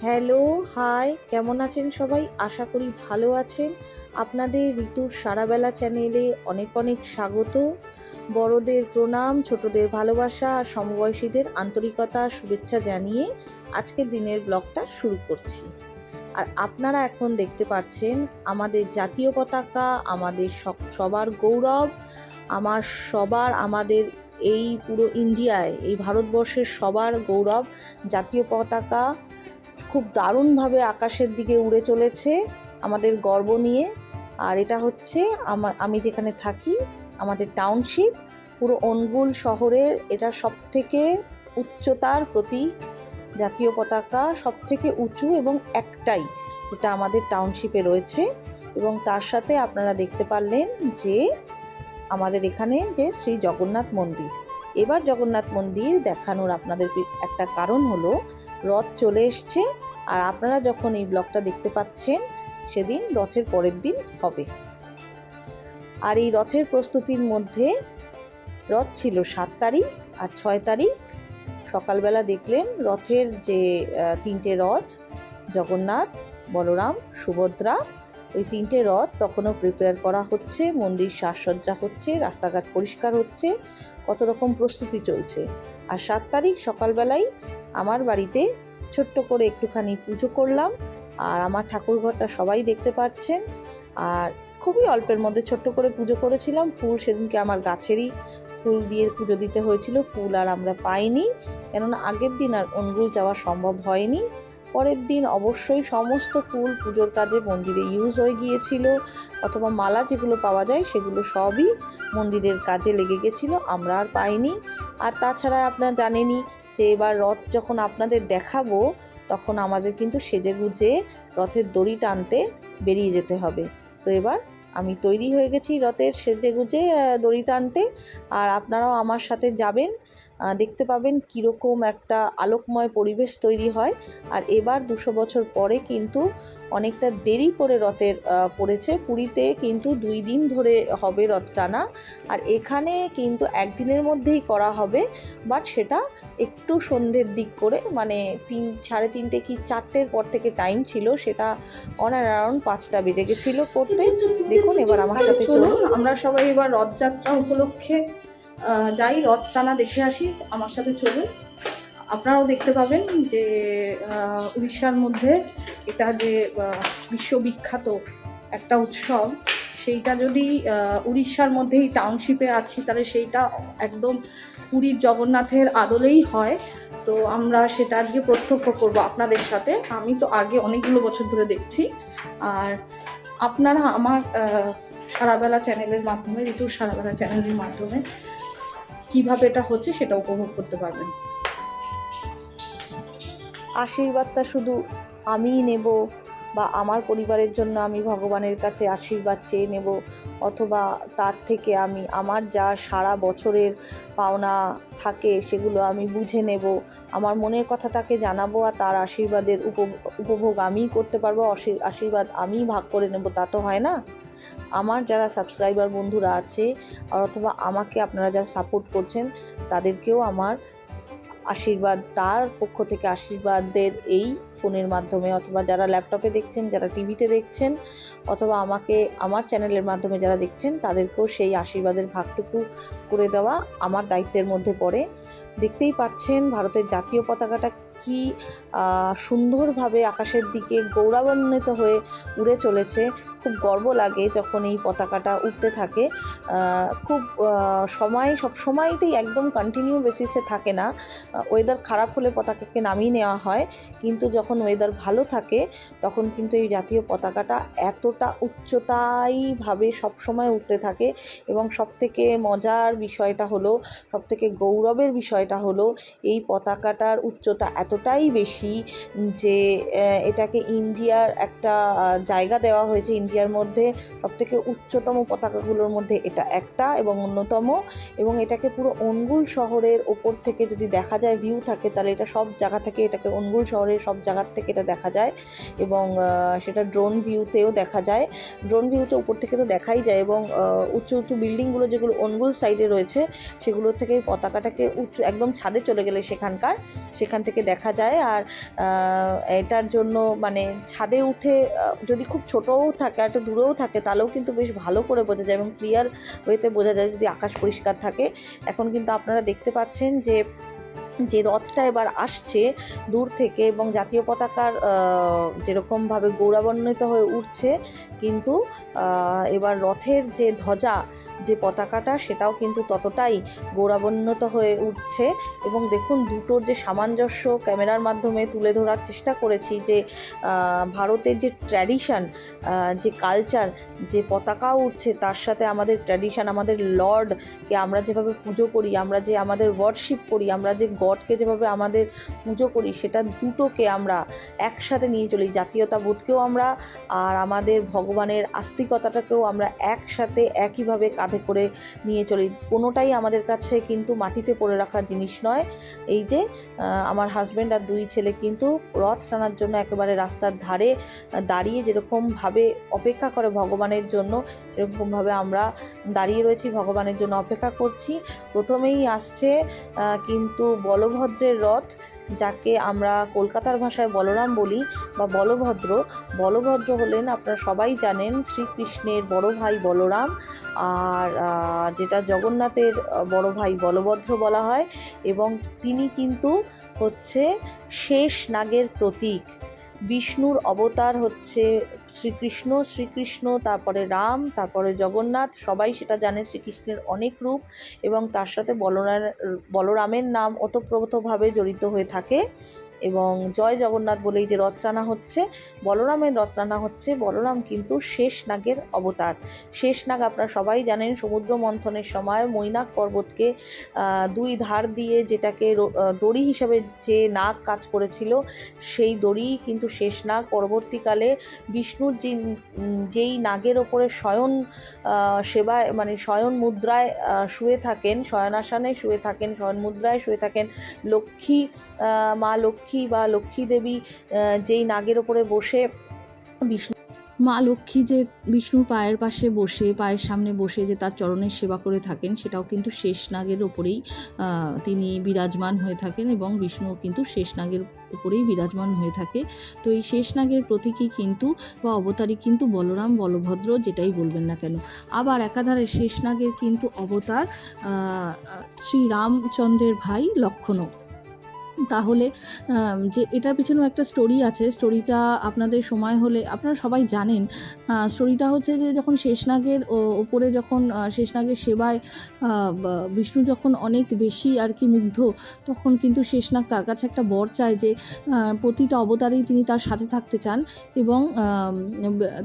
Hello, high, কেমন আছেন সবাই? আশা করি ভালো আছেন। আপনাদের ঋতুর সারাবেলা চ্যানেলে অনেক অনেক স্বাগত। বড়দের প্রণাম, ছোটদের ভালোবাসা আর সমবয়সীদের আন্তরিকতা, শুভেচ্ছা জানিয়ে আজকের দিনের ব্লগটা শুরু করছি। আর আপনারা এখন দেখতে পাচ্ছেন, আমাদের জাতীয় পতাকা, আমাদের সব- সবার গৌরব, আমার সবার, আমাদের এই পুরো ইন্ডিয়ায় এই ভারতবর্ষের সবার গৌরব জাতীয় পতাকা খুব দারুণভাবে আকাশের দিকে উড়ে চলেছে আমাদের গর্ব নিয়ে। আর এটা হচ্ছে আমা, আমি যেখানে থাকি, আমাদের টাউনশিপ পুরো অনুগুল শহরের এটা সব থেকে উচ্চতার প্রতীক। জাতীয় পতাকা সব থেকে উঁচু এবং একটাই যেটা আমাদের টাউনশিপে রয়েছে। এবং তার সাথে আপনারা দেখতে পারলেন যে আমাদের এখানে যে শ্রী জগন্নাথ মন্দির। এবার জগন্নাথ মন্দির দেখানোর আপনাদের একটা কারণ হলো রথ চলে এসছে আর আপনারা যখন এই ব্লগটা দেখতে পাচ্ছেন, সেদিন রথের পরের দিন হবে। আর এই রথের প্রস্তুতির মধ্যে রথ ছিল সাত তারিখ আর ছয় তারিখ। সকালবেলা দেখলেন রথের যে তিনটে রথ, জগন্নাথ, বলরাম, সুভদ্রা, ওই তিনটে রথ তখনও প্রিপেয়ার করা হচ্ছে, মন্দির সাজসজ্জা হচ্ছে, রাস্তাঘাট পরিষ্কার হচ্ছে, কত রকম প্রস্তুতি চলছে। আর সাত তারিখ সকালবেলায় আমার বাড়িতে ছোট্ট করে একটুখানি পুজো করলাম। আর আমার ঠাকুরঘরটা সবাই দেখতে পাচ্ছেন আর খুবই অল্পের মধ্যে ছোট্ট করে পুজো করেছিলাম। ফুল সেদিনকে আমার গাছেরই ফুল দিয়ে পুজো দিতে হয়েছিল। ফুল আর আমরা পাইনি। কেননা আগের দিন আর অনুগুল যাওয়া সম্ভব হয়নি। পরের দিন অবশ্যই সমস্ত ফুল পুজোর কাজে মন্দিরে ইউজ হয়ে গিয়েছিল। অথবা মালা যেগুলো পাওয়া যায় সেগুলো সবই মন্দিরের কাজে লেগে গেছিল। আমরা আর পাইনি। আর তাছাড়া আপনার জানেনই যে এবার রথ যখন আপনাদের দেখাবো, তখন আমাদের কিন্তু সেজে গুজে রথের দড়ি টানতে বেরিয়ে যেতে হবে। তো এবার আমি তৈরি হয়ে গেছি রথের সেজে গুজে দড়ি টানতে। আর আপনারাও আমার সাথে যাবেন। দেখতে পাবেন কীরকম একটা আলোকময় পরিবেশ তৈরি হয়। আর এবার দুশো বছর পরে কিন্তু অনেকটা দেরি করে রথের পড়েছে। পুরীতে কিন্তু দুই দিন ধরে হবে রথ টানা। আর এখানে কিন্তু একদিনের মধ্যেই করা হবে। বাট সেটা একটু সন্ধ্যের দিক করে মানে তিন, সাড়ে তিনটে কি চারটের পর থেকে টাইম ছিল, সেটা অন অ্যান্ড অ্যারাউন্ড পাঁচটা বেজে গেছিল করতে। দেখুন, এবার আমার সাথে চলুন। আমরা সবাই এবার রথযাত্রা উপলক্ষে যাই রথ টানা দেখে আসি, আমার সাথে চলুন। আপনারাও দেখতে পাবেন যে উড়িষ্যার মধ্যে এটা যে বিশ্ববিখ্যাত একটা উৎসব, সেইটা যদি উড়িষ্যার মধ্যেই টাউনশিপে আছি, তাহলে সেইটা একদম পুরীর জগন্নাথের আদলেই হয়। তো আমরা সেটা আজকে প্রত্যক্ষ করব আপনাদের সাথে। আমি তো আগে অনেকগুলো বছর ধরে দেখছি। আর আপনারা আমার সারাবেলা চ্যানেলের মাধ্যমে, ঋতুর সারাবেলা চ্যানেলের মাধ্যমে কীভাবে এটা হচ্ছে সেটা উপভোগ করতে পারবেন। আশীর্বাদটা শুধু আমিই নেব বা আমার পরিবারের জন্য আমি ভগবানের কাছে আশীর্বাদ চেয়ে নেব অথবা তার থেকে আমি আমার যা সারা বছরের পাওনা থাকে সেগুলো আমি বুঝে নেব। আমার মনের কথা তাকে জানাব আর তার আশীর্বাদের উপ- উপভোগ আমিই করতে পারব আশীর- আশীর্বাদ আমিই ভাগ করে নেব, তা তো হয় না? আমার যারা সাবস্ক্রাইবার বন্ধুরা আছে, আর অথবা আমাকে আপনারা যারা সাপোর্ট করছেন, তাদেরকেও আমার আশীর্বাদ, তার পক্ষ থেকে আশীর্বাদের এই ফোনের মাধ্যমে, অথবা যারা ল্যাপটপে দেখছেন, যারা টিভিতে দেখছেন, অথবা আমাকে, আমার চ্যানেলের মাধ্যমে যারা দেখছেন, তাদেরকেও সেই আশীর্বাদের ভাগটুকু করে দেওয়া আমার দায়িত্বের মধ্যে পড়ে। দেখতেই পাচ্ছেন ভারতের জাতীয় পতাকাটা কি সুন্দরভাবে আকাশের দিকে গৌরবান্বিত হয়ে উড়ে চলেছে। খুব গর্ব লাগে যখন এই পতাকাটা উঠতে থাকে। খুব সময়, সব সময়তেই একদম কন্টিনিউ বেসিসে থাকে না। ওয়েদার খারাপ হলে পতাকাকে নামিয়ে নেওয়া হয়। কিন্তু যখন ওয়েদার ভালো থাকে, তখন কিন্তু এই জাতীয় পতাকাটা এতটা উচ্চতায়ীভাবে সবসময় উঠতে থাকে এবং সবথেকে মজার বিষয়টা হলো, সবথেকে গৌরবের বিষয়টা হলো, এই পতাকাটার উচ্চতা এতটাই বেশি যে এটাকে ইন্ডিয়ার একটা জায়গা দেওয়া হয়েছে ইন্ডিয়া ইন্ডিয়ার মধ্যে সবথেকে উচ্চতম পতাকাগুলোর মধ্যে এটা একটা এবং অন্যতম। এবং এটাকে পুরো অনগুল শহরের ওপর থেকে যদি দেখা যায় ভিউ থাকে তাহলে এটা সব জায়গা থেকে এটাকে অনগুল শহরের সব জায়গার থেকে এটা দেখা যায়। এবং সেটা ড্রোন ভিউতেও দেখা যায়। ড্রোন ভিউতে উপর থেকে তো দেখাই যায় এবং আহ, উঁচু বিল্ডিংগুলো যেগুলো অনগুল সাইডে রয়েছে সেগুলো থেকে পতাকাটাকে উঁচু একদম ছাদে চলে গেলে সেখানকার সেখান থেকে দেখা যায়। আর এটার জন্য মানে ছাদে উঠে যদি খুব ছোটও থাকে একটু দূরেও থাকে, তাহলেও কিন্তু বেশ ভালো করে বোঝা যায় এবং ক্লিয়ার ওয়েতে বোঝা যায় যদি আকাশ পরিষ্কার থাকে। এখন কিন্তু আপনারা দেখতে পাচ্ছেন যে যে রথটা এবার আসছে দূর থেকে এবং জাতীয় পতাকার যেরকমভাবে গৌরবান্বিত হয়ে উঠছে, কিন্তু এবার রথের যে ধ্বজা, যে পতাকাটা, সেটাও কিন্তু ততটাই গৌরবান্বিত হয়ে উঠছে। এবং দেখুন, দুটোর যে সামঞ্জস্য ক্যামেরার মাধ্যমে তুলে ধরার চেষ্টা করেছি যে ভারতের যে ট্র্যাডিশন যে কালচার, যে পতাকাও উঠছে, তার সাথে আমাদের ট্র্যাডিশান, আমাদের লর্ডকে আমরা যেভাবে পুজো করি, আমরা যে আমাদের ওয়ার্শিপ করি, আমরা যে গডকে যেভাবে আমাদের পুজো করি, সেটা দুটোকে আমরা একসাথে নিয়ে চলি। জাতীয়তাবোধকেও আমরা আর আমাদের ভগবানের আস্তিকতাটাকেও আমরা একসাথে একইভাবে কাঁধে করে নিয়ে চলি। কোনোটাই আমাদের কাছে কিন্তু মাটিতে পড়ে রাখার জিনিস নয়। এই যে আমার হাজব্যান্ড আর দুই ছেলে কিন্তু রথ টানার জন্য একেবারে রাস্তার ধারে দাঁড়িয়ে যেরকমভাবে অপেক্ষা করে ভগবানের জন্য এরকমভাবে আমরা দাঁড়িয়ে রয়েছি, ভগবানের জন্য অপেক্ষা করছি। প্রথমেই আসছে কিন্তু বলভদ্রের রথ, যাকে আমরা কলকাতার ভাষায় বলরাম বলি বা বলভদ্র। বলভদ্র হলেন, আপনারা সবাই জানেন, শ্রীকৃষ্ণের বড় ভাই বলরাম। আর যেটা জগন্নাথের বড় ভাই বলভদ্র বলা হয়। এবং তিনি কিন্তু হচ্ছে শেষ নাগের প্রতীক। বিষ্ণুর অবতার হচ্ছে শ্রীকৃষ্ণ শ্রীকৃষ্ণ, তারপরে রাম, তারপরে জগন্নাথ, সবাই সেটা জানে শ্রীকৃষ্ণের অনেক রূপ এবং তার সাথে বলরাম বলরামের নাম ওতপ্রোতভাবে জড়িত হয়ে থাকে। এবং জয় জগন্নাথ বলেই যে রথ টানা হচ্ছে, বলরামের রথ টানা হচ্ছে, বলরাম কিন্তু শেষ নাগের অবতার। শেষ নাগ আপনারা সবাই জানেন, সমুদ্র মন্থনের সময় মৈনাক পর্বতকে দুই ধার দিয়ে যেটাকে দড়ি হিসাবে যে নাগ কাজ করেছিল, সেই দড়ি কিন্তু শেষ নাগ পরবর্তীকালে বিষ্ণুর যে যেই নাগের ওপরে শয়ন সেবায় মানে শয়ন মুদ্রায় শুয়ে থাকেন, শয়নাসনে শুয়ে থাকেন শয়ন মুদ্রায় শুয়ে থাকেন লক্ষ্মী মা লক্ষ্মী বা লক্ষ্মী দেবী যেই নাগের ওপরে বসে বিষ্ণু মা লক্ষ্মী যে বিষ্ণুর পায়ের পাশে বসে পায়ের সামনে বসে যে তার চরণের সেবা করে থাকেন সেটাও কিন্তু শেষনাগের ওপরেই আহ, তিনি বিরাজমান হয়ে থাকেন এবং বিষ্ণুও কিন্তু শেষনাগের উপরেই বিরাজমান হয়ে থাকে। তো এই শেষনাগের প্রতীকী কিন্তু বা অবতারই কিন্তু বলরাম বলভদ্র যেটাই বলবেন না কেন। আবার একাধারে শেষনাগের কিন্তু অবতার আহ, শ্রী রামচন্দ্রের ভাই লক্ষণও। তাহলে যে এটার পিছনেও একটা স্টোরি আছে। স্টোরিটা আপনাদের সময় হলে আপনারা সবাই জানেন। স্টোরিটা হচ্ছে যে যখন শেষনাগের ওপরে যখন শেষনাগের সেবায় বিষ্ণু যখন অনেক বেশি আর কি মুগ্ধ, তখন কিন্তু শেষনাগ তার কাছে একটা বর চায় যে প্রতিটা অবতারেই তিনি তার সাথে থাকতে চান এবং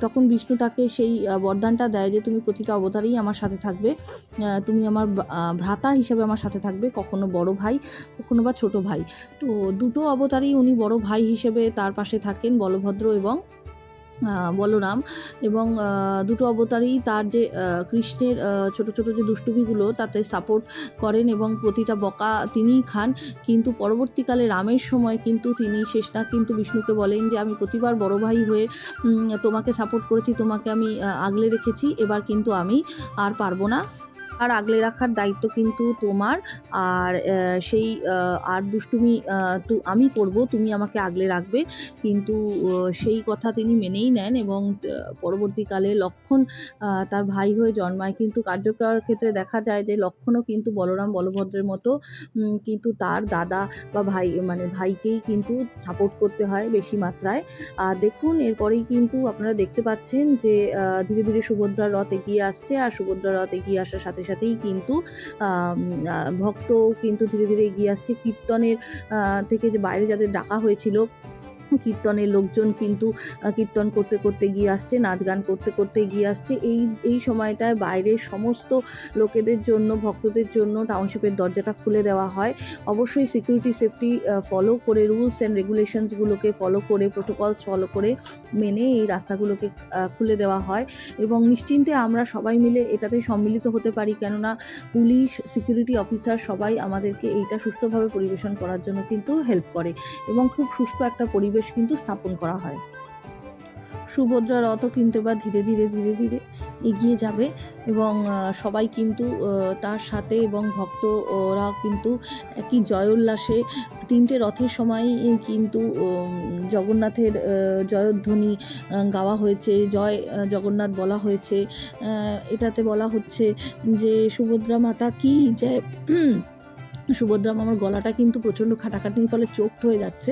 তখন বিষ্ণু তাকে সেই বরদানটা দেয় যে, তুমি প্রতিটা অবতারেই আমার সাথে থাকবে। তুমি আমার ভ্রাতা হিসেবে আমার সাথে থাকবে। কখনো বড় ভাই, কখনো বা ছোট ভাই। তো দুটো অবতারেই উনি বড় ভাই হিসেবে তার পাশে থাকেন বলভদ্র এবং বলরাম। এবং দুটো অবতারই তার যে কৃষ্ণের ছোট ছোট যে দুষ্টুমিগুলো তাতে সাপোর্ট করেন এবং প্রতিটা বকা তিনিই খান। কিন্তু পরবর্তীকালে রামের সময় কিন্তু তিনি শেষনাগ কিন্তু বিষ্ণুকে বলেন যে, আমি প্রতিবার বড় ভাই হয়ে তোমাকে সাপোর্ট করেছি, তোমাকে আমি আগলে রেখেছি, এবার কিন্তু আমি আর পারব না। আর আগলে রাখার দায়িত্ব কিন্তু তোমার। আর সেই আর দুষ্টুমি তো, আমি করব, তুমি আমাকে আগলে রাখবে। কিন্তু সেই কথা তিনি মেনেই নেন এবং পরবর্তীকালে লক্ষণ তার ভাই হয়ে জন্মায়। কিন্তু কার্যকর ক্ষেত্রে দেখা যায় যে, লক্ষণও কিন্তু বলরাম বলভদ্রের মতো। কিন্তু তার দাদা বা ভাই মানে ভাইকেই কিন্তু সাপোর্ট করতে হয় বেশি মাত্রায়। আর দেখুন, এরপরেই কিন্তু আপনারা দেখতে পাচ্ছেন যে ধীরে ধীরে সুভদ্রা রথ এগিয়ে আসছে। আর সুভদ্রা রথ এগিয়ে আসার সাথে সাথেই কিন্তু ভক্ত কিন্তু ধীরে ধীরে এগিয়ে আসছে। কীর্তনের থেকে যে বাইরে যাদের ডাকা হয়েছিল কীর্তনের লোকজন কিন্তু কীর্তন করতে করতে গিয়ে আসছে, নাচ গান করতে করতে গিয়ে আসছে। এই এই সময়টায় বাইরের সমস্ত লোকেদের জন্য, ভক্তদের জন্য টাউনশিপের দরজাটা খুলে দেওয়া হয়। অবশ্যই সিকিউরিটি সেফটি ফলো করে রুলস অ্যান্ড রেগুলেশনসগুলোকে ফলো করে প্রোটোকলস ফলো করে মেনে এই রাস্তাগুলোকে খুলে দেওয়া হয়। এবং নিশ্চিন্তে আমরা সবাই মিলে এটাতে সম্মিলিত হতে পারি। কেননা পুলিশ সিকিউরিটি অফিসার সবাই আমাদেরকে এইটা সুষ্ঠুভাবে পরিবেশন করার জন্য কিন্তু হেল্প করে। এবং খুব সুষ্ঠু একটা পরিবেশ কিন্তু স্থাপন করা হয়। সুভদ্রা রথও কিন্তু এবার ধীরে ধীরে ধীরে ধীরে এগিয়ে যাবে এবং সবাই কিন্তু তার সাথে এবং ভক্তরা কিন্তু একই জয় উল্লাসে তিনটে রথের সময় কিন্তু জগন্নাথের জয়ধ্বনি গাওয়া হয়েছে। জয় জগন্নাথ বলা হয়েছে। এটাতে বলা হচ্ছে যে সুভদ্রা মাতা কি? যে সুভদ্রা মামার গলাটা কিন্তু প্রচণ্ড খাটাখাটির ফলে চোখ হয়ে যাচ্ছে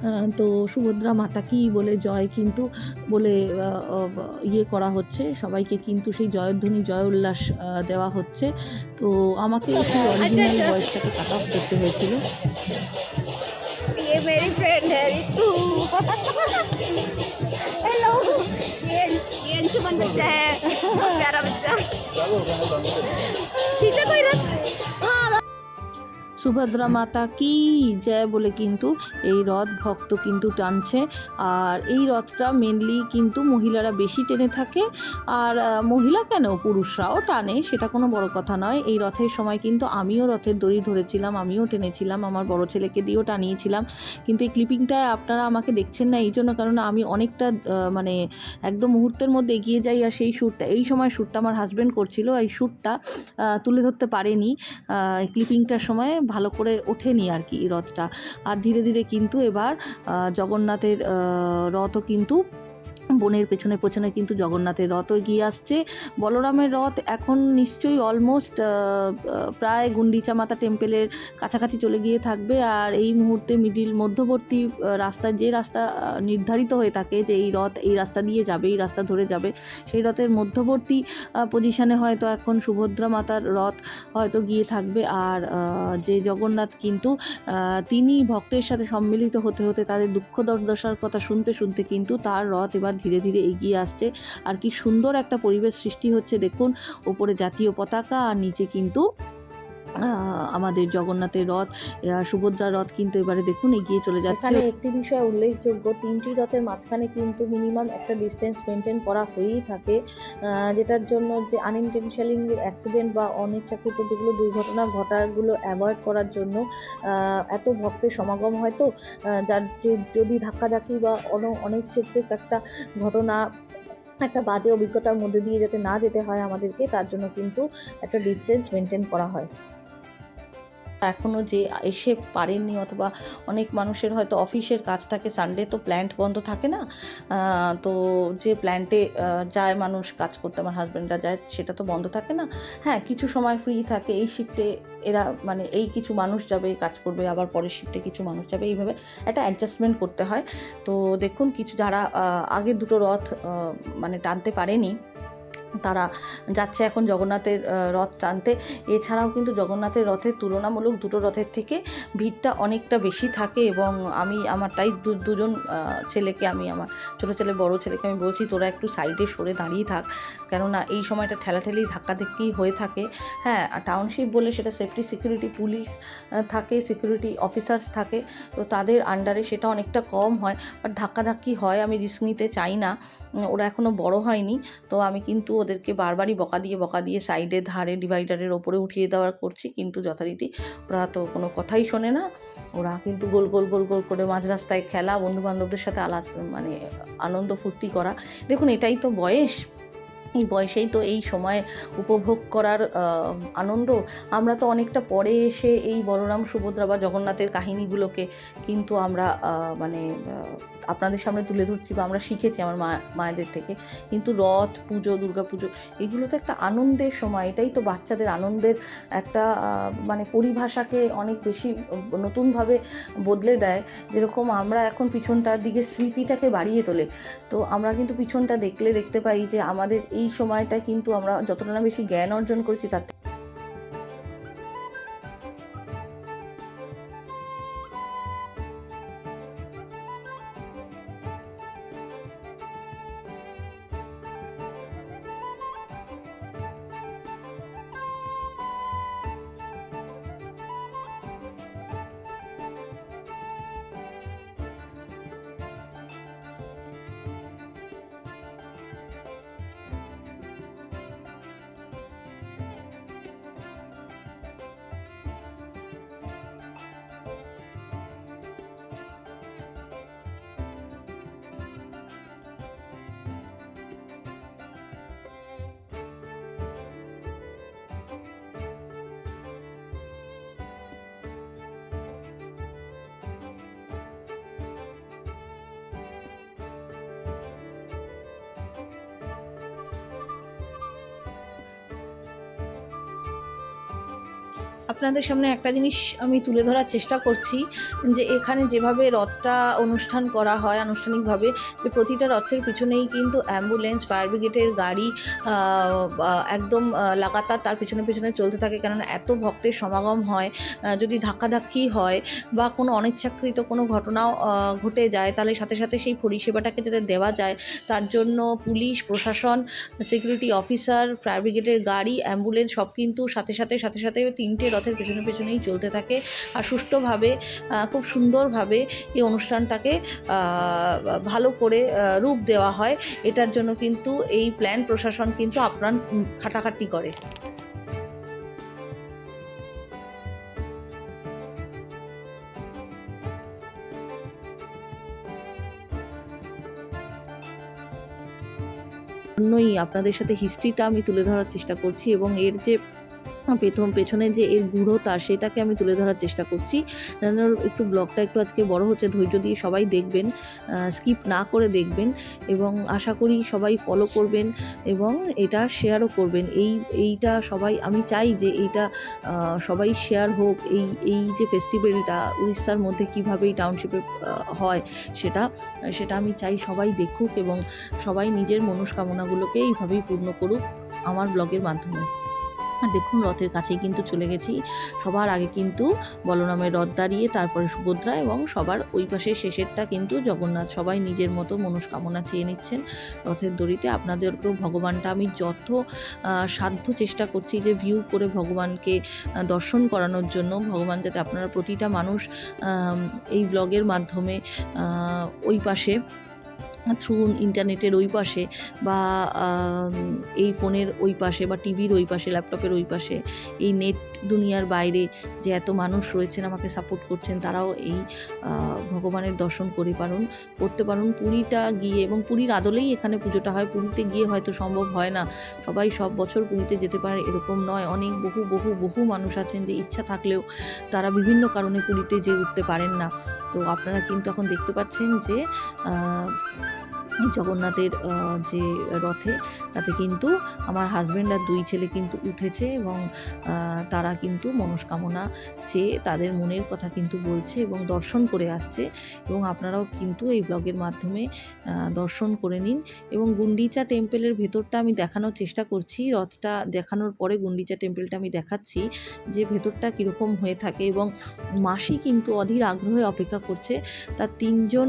আহ, তো সুভদ্রা মাতা কি বলে জয় কিন্তু বলে আহ, আহ, ইয়ে করা হচ্ছে সবাইকে কিন্তু সেই জয়ধ্বনি জয় উল্লাস আহ, দেওয়া হচ্ছে তো আমাকে সেই অরিজিনাল ভয়েসটাকে কাট অফ করতে হয়েছিল ये मेरी फ्रेंड है रितु हेलो ये ये अंशुमन बच्चा है प्यारा बच्चा खींचा कोई रथ हाँ সুভদ্রা মাতা, কি জয় বলে কিন্তু এই রথ ভক্ত কিন্তু টানছে। আর এই রথটা মেনলি কিন্তু মহিলারা বেশি টেনে থাকে। আর মহিলা কেন পুরুষরাও টানে, সেটা কোনো বড় কথা নয়। এই রথের সময় কিন্তু আমিও রথের দড়ি ধরেছিলাম, আমিও টেনেছিলাম, আমার বড় ছেলেকে দিয়েও টানিয়েছিলাম। কিন্তু এই ক্লিপিংটায় আপনারা আমাকে দেখছেন না এই জন্য কারণ আমি অনেকটা মানে একদম মুহূর্তের মধ্যে এগিয়ে যাই আর সেই শ্যুটটা, এই সময় শ্যুটটা আমার হাজব্যান্ড করছিল, এই শ্যুটটা তুলে ধরতে পারেনি ক্লিপিংটার সময়। ভালো করে ওঠেনি আর কি রথটা। আর ধীরে ধীরে কিন্তু এবার জগন্নাথের রথও কিন্তু বনের পেছনে পেছনে কিন্তু জগন্নাথের রথ এগিয়ে আসছে। বলরামের রথ এখন নিশ্চয়ই অলমোস্ট প্রায় গুন্ডিচা মাতা টেম্পেলের কাছাকাছি চলে গিয়ে থাকবে। আর এই মুহূর্তে মিডিল মধ্যবর্তী রাস্তা যে রাস্তা নির্ধারিত হয়ে থাকে যে এই রথ এই রাস্তা দিয়ে যাবে, এই রাস্তা ধরে যাবে, সেই রথের মধ্যবর্তী পজিশানে হয়তো এখন সুভদ্রা মাতার রথ হয়তো গিয়ে থাকবে। আর যে জগন্নাথ কিন্তু তিনি ভক্তের সাথে সম্মিলিত হতে হতে তাদের দুঃখ দুর্দশার কথা শুনতে শুনতে কিন্তু তার রথ এবার ধীরে ধীরে এগিয়ে আসছে। আর কি সুন্দর একটা পরিবেশ সৃষ্টি হচ্ছে। দেখুন, ওপরে জাতীয় পতাকা, আর নিচে কিন্তু আমাদের জগন্নাথের রথ সুভদ্রা রথ কিন্তু এবারে দেখুন এগিয়ে চলে যাচ্ছে। এখানে একটি বিষয় উল্লেখযোগ্য, তিনটি রথের মাঝখানে কিন্তু মিনিমাম একটা ডিস্টেন্স মেনটেন করা হয়েই থাকে যেটার জন্য যে আনইনটেনশনালি অ্যাক্সিডেন্ট বা অনিচ্ছাকৃত যেগুলো দুর্ঘটনা ঘটাগুলো অ্যাভয়েড করার জন্য এত ভক্তের সমাগম হয় তো যার যে যদি ধাক্কাধাক্কি বা অন, অনিচ্ছাকৃত একটা ঘটনা, একটা বাজে অভিজ্ঞতার মধ্যে দিয়ে যাতে না যেতে হয় আমাদেরকে, তার জন্য কিন্তু একটা ডিস্টেন্স মেনটেন করা হয়। এখনও যে এসে পারেননি অথবা অনেক মানুষের হয়তো অফিসের কাজ থাকে সানডে তো প্ল্যান্ট বন্ধ থাকে না। তো যে প্ল্যান্টে যায় মানুষ কাজ করতে আমার হাজব্যান্ডরা যায়, সেটা তো বন্ধ থাকে না। হ্যাঁ কিছু সময় ফ্রি থাকে, এই শিফটে এরা মানে এই কিছু মানুষ যাবে কাজ করবে, আবার পরের শিফটে কিছু মানুষ যাবে, এইভাবে একটা অ্যাডজাস্টমেন্ট করতে হয়। তো দেখুন, কিছু যারা আগের দুটো রথ মানে টানতে পারেনি তারা যাচ্ছে এখন জগন্নাথের রথ টানতে। এছাড়াও কিন্তু জগন্নাথের রথের তুলনামূলক দুটো রথের থেকে ভিড়টা অনেকটা বেশি থাকে এবং আমি আমার, তাই দুজন ছেলেকে আমি আমার ছোটো ছেলে, বড় ছেলেকে আমি বলছি, তোরা একটু সাইডে সরে দাঁড়িয়ে থাক। কেননা এই সময়টা ঠেলাঠেলি ধাক্কাধাক্কি হয়ে থাকে। হ্যাঁ আর টাউনশিপ বলে সেটা সেফটি সিকিউরিটি পুলিশ থাকে সিকিউরিটি অফিসার্স থাকে। তো তাদের আন্ডারে সেটা অনেকটা কম হয় বাট ধাক্কাধাক্কি হয়, আমি রিস্ক নিতে চাই না। ওরা এখনও বড় হয়নি। তো আমি কিন্তু ওদেরকে বারবারই বকা দিয়ে বকা দিয়ে সাইডে ধারে ডিভাইডারের ওপরে উঠিয়ে দেওয়ার করছি। কিন্তু যথারীতি ওরা তো কোনো কথাই শোনে না। ওরা কিন্তু গোল গোল গোল গোল করে মাঝ রাস্তায় খেলা বন্ধু বান্ধবদের সাথে আলাদ মানে আনন্দ ফুর্তি করা। দেখুন, এটাই তো বয়স। এই বয়সেই তো এই সময় উপভোগ করার আনন্দ। আমরা তো অনেকটা পরে এসে এই বলরাম সুভদ্রা বা জগন্নাথের কাহিনীগুলোকে কিন্তু আমরা মানে আপনাদের সামনে তুলে ধরছি বা আমরা শিখেছি আমার মা, মায়েদের থেকে। কিন্তু রথ পুজো, দুর্গা পুজো, এগুলো তো একটা আনন্দের সময়। এটাই তো বাচ্চাদের আনন্দের একটা মানে পরিভাষাকে অনেক বেশি নতুনভাবে বদলে দেয়। যেরকম আমরা এখন পিছনটার দিকে স্মৃতিটাকে বাড়িয়ে তোলে। তো আমরা কিন্তু পিছনটা দেখলে দেখতে পাই যে আমাদের এই সময়টা কিন্তু আমরা যতটা না বেশি জ্ঞান অর্জন করেছি তার আপনাদের সামনে একটা জিনিস আমি তুলে ধরার চেষ্টা করছি, যে এখানে যেভাবে রথটা অনুষ্ঠান করা হয় আনুষ্ঠানিকভাবে, যে প্রতিটা রথের পিছনেই কিন্তু অ্যাম্বুলেন্স ফায়ার ব্রিগেডের গাড়ি একদম লাগাতার তার পিছনে পিছনে চলতে থাকে। কেননা এত ভক্তের সমাগম হয় যদি ধাক্কাধাক্কি হয় বা কোনো অনিচ্ছাকৃত কোনো ঘটনাও ঘটে যায়, তাহলে সাথে সাথে সেই পরিষেবাটাকে যাতে দেওয়া যায়, তার জন্য পুলিশ, প্রশাসন সিকিউরিটি অফিসার ফায়ার ব্রিগেডের গাড়ি অ্যাম্বুলেন্স সব কিন্তু সাথে সাথে সাথে সাথে তিনটে রথের পেছনে পেছনেই চলতে থাকে আর সুষ্ঠুভাবে খুব সুন্দরভাবে এই অনুষ্ঠানটাকে ভালো করে রূপ দেওয়া হয়। এটার জন্য কিন্তু এই প্ল্যান প্রশাসন কিন্তু আপ্রাণ খাটাখাটি করে। জন্যই আপনাদের সাথে হিস্ট্রিটা আমি তুলে ধরার চেষ্টা করছি এবং এর যে প্রথম পেছনে যে এর গূঢ়তা সেটাকে আমি তুলে ধরার চেষ্টা করছি। যেন একটু ব্লগটা একটু আজকে বড় হচ্ছে, ধৈর্য দিয়ে সবাই দেখবেন স্কিপ না করে দেখবেন এবং আশা করি সবাই ফলো করবেন এবং এটা শেয়ারও করবেন। এই, এইটা সবাই, আমি চাই যে এইটা সবাই শেয়ার হোক। এই এই যে ফেস্টিভ্যালটা উড়িষ্যার মধ্যে কীভাবে এই টাউনশিপে হয় সেটা সেটা আমি চাই সবাই দেখুক এবং সবাই নিজের মনস্কামনাগুলোকে এইভাবেই পূর্ণ করুক আমার ব্লগের মাধ্যমে। আর দেখুন, রথের কাছেই কিন্তু চলে গেছি। সবার আগে কিন্তু বলরামের রথ দাঁড়িয়ে, তারপরে সুভদ্রা এবং সবার ওই পাশে শেষেরটা কিন্তু জগন্নাথ। সবাই নিজের মতো মনস্কামনা চেয়ে নিচ্ছেন রথের দড়িতে। আপনাদেরকেও ভগবানটা আমি যত সাধ্য চেষ্টা করছি যে ভিউ করে ভগবানকে দর্শন করানোর জন্য, ভগবান যাতে আপনারা প্রতিটা মানুষ এই ব্লগের মাধ্যমে ওই পাশে থ্রু ইন্টারনেটের ওই পাশে বা এই ফোনের ওই পাশে বা টিভির ওই পাশে, ল্যাপটপের ওই পাশে, এই নেট দুনিয়ার বাইরে যে এত মানুষ রয়েছেন, আমাকে সাপোর্ট করছেন, তারাও এই ভগবানের দর্শন করে পারুন, করতে পারুন। পুরীটা গিয়ে এবং পুরীর আদলেই এখানে পুজোটা হয়। পুরীতে গিয়ে হয়তো সম্ভব হয় না। সবাই সব বছর পুরীতে যেতে পারে, এরকম নয়। অনেক বহু বহু বহু মানুষ আছেন যে ইচ্ছা থাকলেও তারা বিভিন্ন কারণে পুরীতে যেয়ে উঠতে পারেন না। তো আপনারা কিন্তু এখন দেখতে পাচ্ছেন যে জগন্নাথের যে রথে, তাতে কিন্তু আমার হাজব্যান্ড আর দুই ছেলে কিন্তু উঠেছে এবং তারা কিন্তু মনস্কামনা চেয়ে তাদের মনের কথা কিন্তু বলছে এবং দর্শন করে আসছে এবং আপনারাও কিন্তু এই ব্লগের মাধ্যমে দর্শন করে নিন এবং গুন্ডিচা টেম্পেলের ভেতরটা আমি দেখানোর চেষ্টা করছি। রথটা দেখানোর পরে গুন্ডিচা টেম্পেলটা আমি দেখাচ্ছি যে ভেতরটা কীরকম হয়ে থাকে এবং মাসি কিন্তু অধীর আগ্রহে অপেক্ষা করছে। তার তিনজন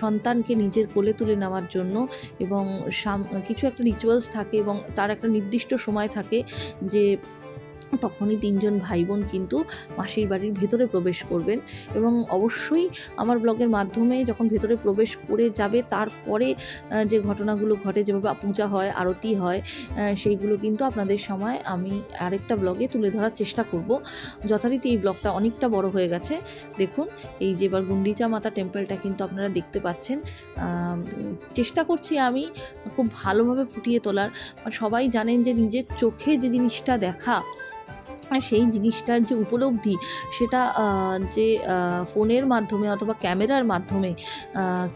সন্তানকে নিজের কোলে তুলে নেওয়ার জন্য এবং কিছু একটা রিচুয়ালস থাকে এবং তার একটা নির্দিষ্ট সময় থাকে যে তখনই তিনজন ভাই বোন কিন্তু মাসির বাড়ির ভেতরে প্রবেশ করবেন এবং অবশ্যই আমার ব্লগের মাধ্যমে যখন ভেতরে প্রবেশ করে যাবে, তারপরে যে ঘটনাগুলো ঘটে, যেভাবে পূজা হয়, আরতি হয় সেইগুলো কিন্তু আপনাদের সময় আমি আরেকটা ব্লগে তুলে ধরার চেষ্টা করব। যথারীতি এই ব্লগটা অনেকটা বড় হয়ে গেছে। দেখুন, এই যে এবার গুন্ডিচা মাতা টেম্পলটা কিন্তু আপনারা দেখতে পাচ্ছেন। চেষ্টা করছি আমি খুব ভালোভাবে ফুটিয়ে তোলার। সবাই জানেন যে নিজের চোখে যে জিনিসটা দেখা সেই জিনিসটার যে উপলব্ধি সেটা যে ফোনের মাধ্যমে অথবা ক্যামেরার মাধ্যমে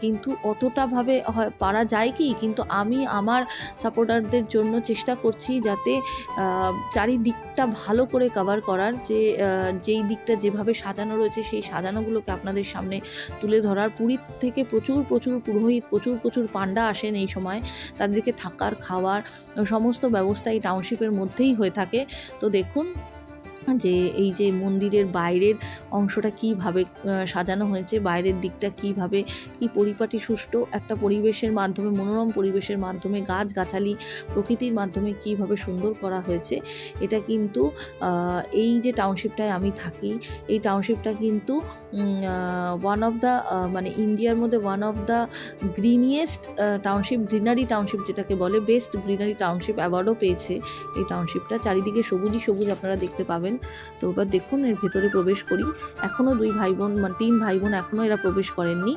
কিন্তু অতটাভাবে হয়, পারা যায় কি? কিন্তু আমি আমার সাপোর্টারদের জন্য চেষ্টা করছি যাতে চারিদিকটা ভালো করে কভার করার, যে যেই দিকটা যেভাবে সাজানো রয়েছে সেই সাজানোগুলোকে আপনাদের সামনে তুলে ধরার। পুরীর থেকে প্রচুর প্রচুর পুরোহিত, প্রচুর প্রচুর পান্ডা আসেন এই সময়। তাদেরকে থাকার, খাওয়ার, সমস্ত ব্যবস্থা এই টাউনশিপের মধ্যেই হয়ে থাকে। তো দেখুন যে এই যে মন্দিরের বাইরের অংশটা কীভাবে সাজানো হয়েছে, বাইরের দিকটা কীভাবে, কি পরিপাটি সুষ্ঠু, একটা পরিবেশের মাধ্যমে, মনোরম পরিবেশের মাধ্যমে, গাছগাছালি প্রকৃতির মাধ্যমে কীভাবে সুন্দর করা হয়েছে, এটা কিন্তু এই যে টাউনশিপটায় আমি থাকি, এই টাউনশিপটা কিন্তু ওয়ান অফ দ্য মানে ইন্ডিয়ার মধ্যে one of the greenest township greenery township যেটাকে বলে বেস্ট গ্রিনারি টাউনশিপ অ্যাওয়ার্ডও পেয়েছে এই টাউনশিপটা চারিদিকে সবুজই সবুজ আপনারা দেখতে পাবেন। তো এবার দেখুন, এর ভেতরে প্রবেশ করি। এখনও দুই ভাই বোন মানে তিন ভাই বোন এখনও এরা প্রবেশ করেননি।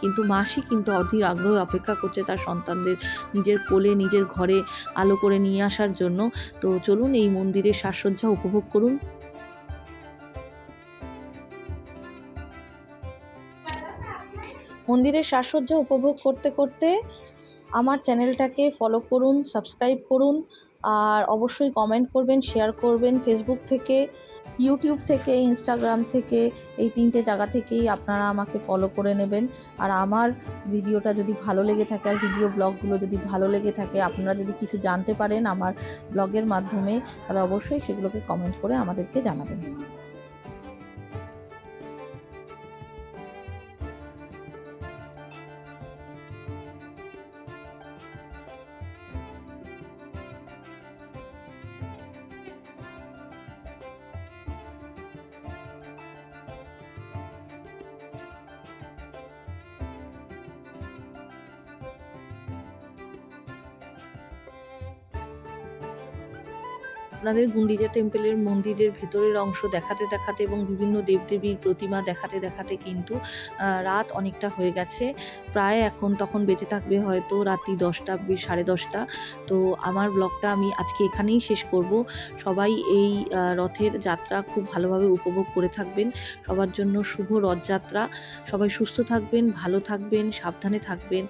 কিন্তু মাসি কিন্তু অধীর আগ্রহে অপেক্ষা করছে তার সন্তানদের নিজের কোলে, নিজের ঘরে আলো করে নিয়ে আসার জন্য। তো চলুন, এই মন্দিরের সাজসজ্জা উপভোগ করুন। মন্দিরের সাজসজ্জা উপভোগ করতে করতে আমার চ্যানেলটাকে ফলো করুন সাবস্ক্রাইব করুন। আর অবশ্যই কমেন্ট করবেন শেয়ার করবেন ফেসবুক থেকে ইউটিউব থেকে ইনস্টাগ্রাম থেকে, এই তিনটে জায়গা থেকেই আপনারা আমাকে ফলো করে নেবেন। আর আমার ভিডিওটা যদি ভালো লেগে থাকে, আর ভিডিও ব্লগগুলো যদি ভালো লেগে থাকে, আপনারা যদি কিছু জানতে পারেন আমার ব্লগের মাধ্যমে, তাহলে অবশ্যই সেগুলোকে কমেন্ট করে আমাদেরকে জানাবেন। আপনাদের গুন্ডিজা টেম্পলের মন্দিরের ভেতরের অংশ দেখাতে দেখাতে এবং বিভিন্ন দেবদেবীর প্রতিমা দেখাতে দেখাতে কিন্তু রাত অনেকটা হয়ে গেছে। প্রায় এখন তখন বেঁচে থাকবে হয়তো রাত্রি দশটা, সাড়ে দশটা। তো আমার ব্লগটা আমি আজকে এখানেই শেষ করব। সবাই এই রথের যাত্রা খুব ভালোভাবে উপভোগ করে থাকবেন। সবার জন্য শুভ রথযাত্রা। সবাই সুস্থ থাকবেন, ভালো থাকবেন, সাবধানে থাকবেন।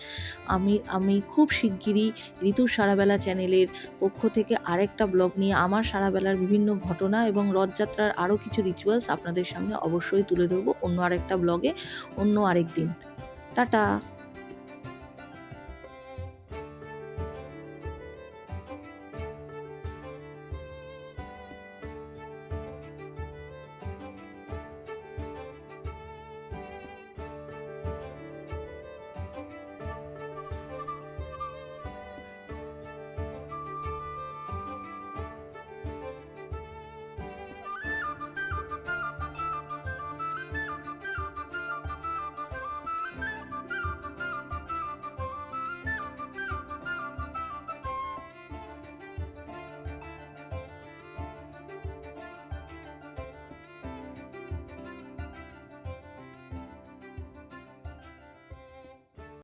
আমি আমি খুব শিগগিরই ঋতুর সারাবেলা চ্যানেলের পক্ষ থেকে আরেকটা ব্লগ নিয়ে আমার সারাবেলার বিভিন্ন ঘটনা এবং রথযাত্রার আরও কিছু রিচুয়ালস আপনাদের সামনে অবশ্যই তুলে ধরবো অন্য আরেকটা ব্লগে অন্য আরেক দিন টাটা!